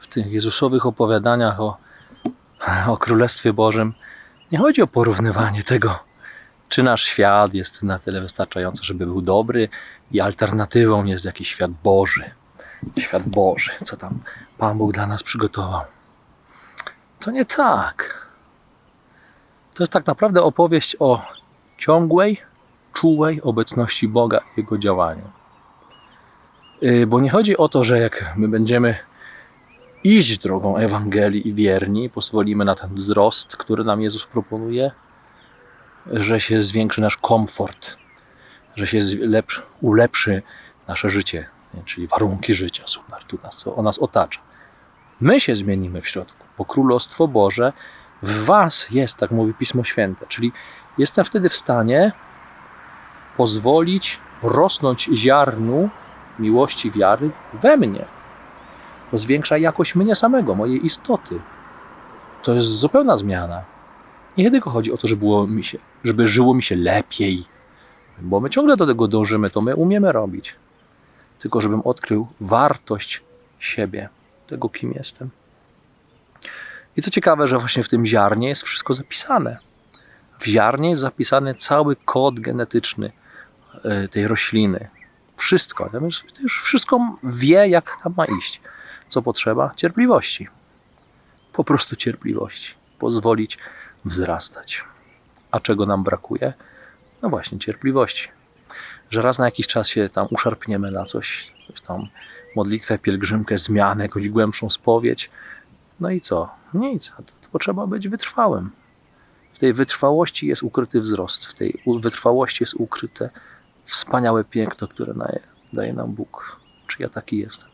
W tych Jezusowych opowiadaniach o, o Królestwie Bożym nie chodzi o porównywanie tego, czy nasz świat jest na tyle wystarczający, żeby był dobry i alternatywą jest jakiś świat Boży. Świat Boży, co tam Pan Bóg dla nas przygotował. To nie tak. To jest tak naprawdę opowieść o ciągłej, czułej obecności Boga i Jego działaniu. Yy, Bo nie chodzi o to, że jak my będziemy iść drogą Ewangelii i wierni, pozwolimy na ten wzrost, który nam Jezus proponuje, że się zwiększy nasz komfort, że się ulepszy nasze życie, czyli warunki życia, super, tu nas, co o nas otacza. My się zmienimy w środku, bo Królestwo Boże w Was jest, tak mówi Pismo Święte, czyli jestem wtedy w stanie pozwolić rosnąć ziarnu miłości, wiary we mnie. To zwiększa jakość mnie samego, mojej istoty. To jest zupełna zmiana. Nie tylko chodzi o to, żeby, było mi się, żeby żyło mi się lepiej, bo my ciągle do tego dążymy, to my umiemy robić. Tylko żebym odkrył wartość siebie, tego kim jestem. I co ciekawe, że właśnie w tym ziarnie jest wszystko zapisane. W ziarnie jest zapisany cały kod genetyczny e, tej rośliny. Wszystko. Tam już, wszystko wie, jak tam ma iść. Co potrzeba? Cierpliwości. Po prostu cierpliwości. Pozwolić wzrastać. A czego nam brakuje? No właśnie, cierpliwości. Że raz na jakiś czas się tam uszarpniemy na coś, coś tam modlitwę, pielgrzymkę, zmianę, jakąś głębszą spowiedź. No i co? Nic. To, potrzeba być wytrwałym. W tej wytrwałości jest ukryty wzrost. W tej wytrwałości jest ukryte wspaniałe piękno, które daje, nam Bóg. Czy ja taki jestem?